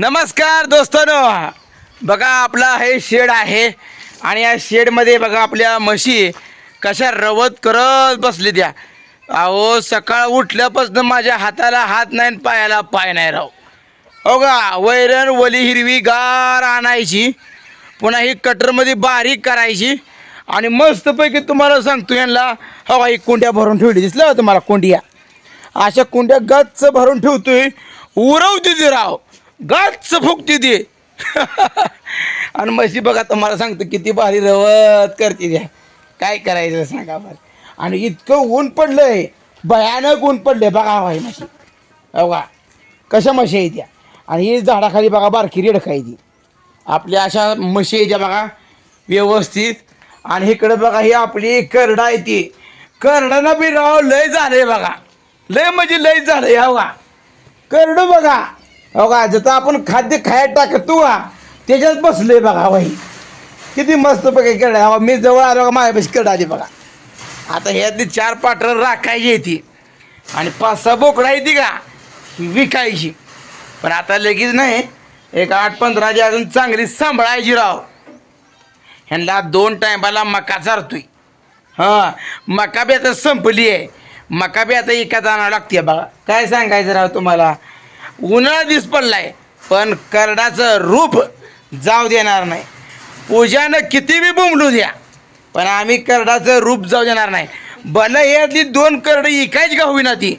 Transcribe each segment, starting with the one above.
नमस्कार दोस्तानो. बघा आपला हे शेड आहे आणि या शेडमध्ये बघा आपल्या म्हशी कशा रवत करत बसली द्या अहो सकाळ उठल्यापासून माझ्या हाताला हात नाही आणि पायाला पाय नाही राव. हो का? वैरण वली हिरवी गार आणायची. पुन्हा ही कटरमध्ये बारीक करायची. आणि मस्तपैकी तुम्हाला सांगतो यांना हो ही कुंड्या भरून ठेवली. दिसलं तुम्हाला कुंडिया? अशा कुंड्या गच्च भरून ठेवतोय. उरवते ती राव. गच्च फुकती ती आणि म्हशी बघा तुम्हाला सांगतो किती भारी रवत करते त्या. काय करायचं सांगा बरं. आणि इतकं ऊन पडलंय भयानक ऊन पडलंय बघा हो भाई म्हशी. हो कशा म्हशी आहे त्या? आणि ही झाडाखाली बघा बारकी रेडक ती. आपल्या अशा म्हशी आहे त्या बघा व्यवस्थित. आणि इकडे बघा ही आपली करडा आहे ती. करडानं बी राव लय झालंय बघा. लय म्हणजे लय झालंय हो करडू बघा. अहो का जसं आपण खाद्य खायला टाकतो का त्याच्यात आहे बघा बाई किती मस्त बघा करडा हो, मी जवळ आलो का माझ्यापाशी करडा आली बघा. आता ह्यातली चार पाटर राखायची ती. आणि पाच सहा बोकडा येते का विकायची. पण आता लगेच नाही एक आठ पंधराची अजून चांगली सांभाळायची राव. ह्यांना दोन टायमाला मका चारतोय. हां मका बी आता संपली आहे. मका बी आता एका जाणावं लागते बघा. काय सांगायचं राव तुम्हाला? उन्हाळा दिस पडलाय पण करडाचं रूप जाऊ देणार नाही. पूजानं किती बी बोंबलू द्या पण आम्ही करडाचं रूप जाऊ देणार नाही. भलं यातली दोन करड इकायच का होईना ती?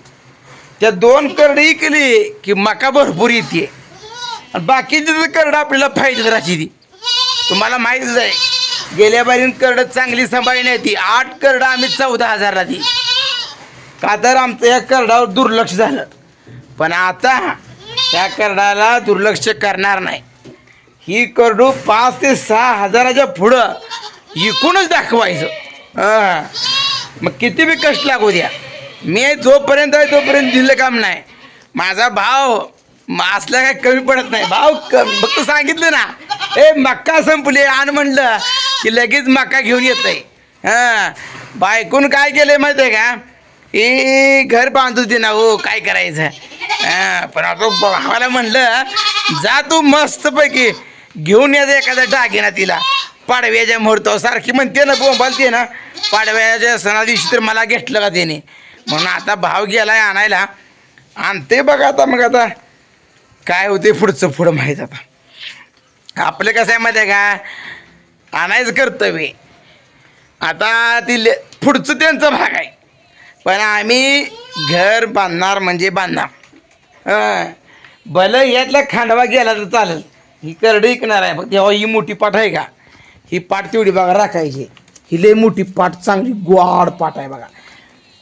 त्या दोन करड इकली की मका भरपूर येते. आणि बाकीची करडं आपल्याला फायदेत राहायची ती. तुम्हाला माहीतच आहे गेल्या बारीन करडं चांगली सांभाळली ती. आठ करडं आम्ही चौदा हजारला ती. का तर आमचं या करडावर दुर्लक्ष झालं. पण आता त्या करडाला दुर्लक्ष करणार नाही. ही करडू पाच ते सहा हजाराच्या पुढं इकूनच दाखवायचं. हां. मग किती बी कष्ट लागू द्या. मी जोपर्यंत आहे तोपर्यंत दिलं काम नाही. माझा भाव असला काय कमी पडत नाही. भाव फक्त सांगितलं ना. ए मक्का संपली. आण म्हणलं की लगेच मक्का घेऊन येत आहे हां. बायकून काय केलंय माहिती आहे का? ए घर बांधू दे ना हो. काय करायचं? हा पण आता भावाला म्हणलं जा तू मस्तपैकी घेऊन यायचं एखादा डागिना तिला. पाडव्याच्या मुहूर्तावर सारखी म्हणते ना बोंबालते ना. पाडव्याच्या सणा दिवशी तर मला घेतलं का त्याने. म्हणून आता भाव गेलाय आणायला. आणते बघा आता मग आता. काय होते पुढचं पुढं माहीत आता. आपलं कसं आहे माहिती आहे का? आणायचं कर्तव्य. आहे. आता ती ले पुढचं त्यांचा भाग आहे. पण आम्ही घर बांधणार म्हणजे बांधणार. हां. भलं यातला खांडवा गेला तर चालेल. ही करडं ऐकणार आहे. बघ तेव्हा ही मोठी पाठ आहे का? ही पाठ तेवढी बघा राखायची. ही लई मोठी पाठ चांगली गोड पाठ आहे बघा.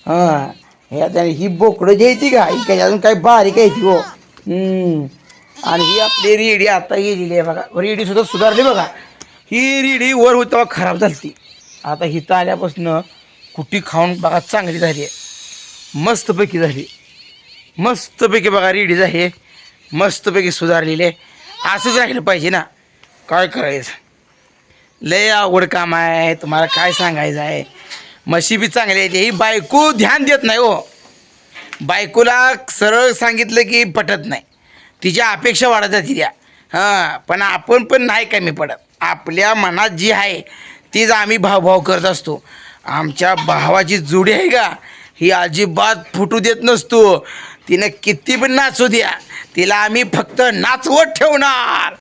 हां. ह्यात ही बोकडं जी आहे ती का? ही काही अजून काही बारीक आहे ती हो. आणि ही आपली रेडी आता गेलेली आहे बघा. रेडी सुद्धा सुधारली बघा. ही रेडी वर होती तेव्हा खराब झाली ती आता हिथं आल्यापासून कुटी खाऊन बघा चांगली झाली आहे. मस्तपैकी झाली. मस्तपैकी बघा रेडीज आहे. मस्तपैकी सुधारलेली. आहे असंच राहिलं पाहिजे ना. काय करायचं? लय अवघड काम आहे. तुम्हाला काय सांगायचं आहे? म्हशी बी चांगली आहे. ही बायको ध्यान देत नाही हो. बायकोला सरळ सांगितलं की पटत नाही. तिच्या अपेक्षा वाढत जाते द्या हां पण आपण पण नाही कमी पडत. आपल्या मनात जी आहे तीच आम्ही भावभाव करत असतो. आमच्या भावाची जुडी आहे का? ही अजिबात फुटू देत नसतो. तिनं किती पण नाचू द्या तिला आम्ही फक्त नाचवत ठेवणार.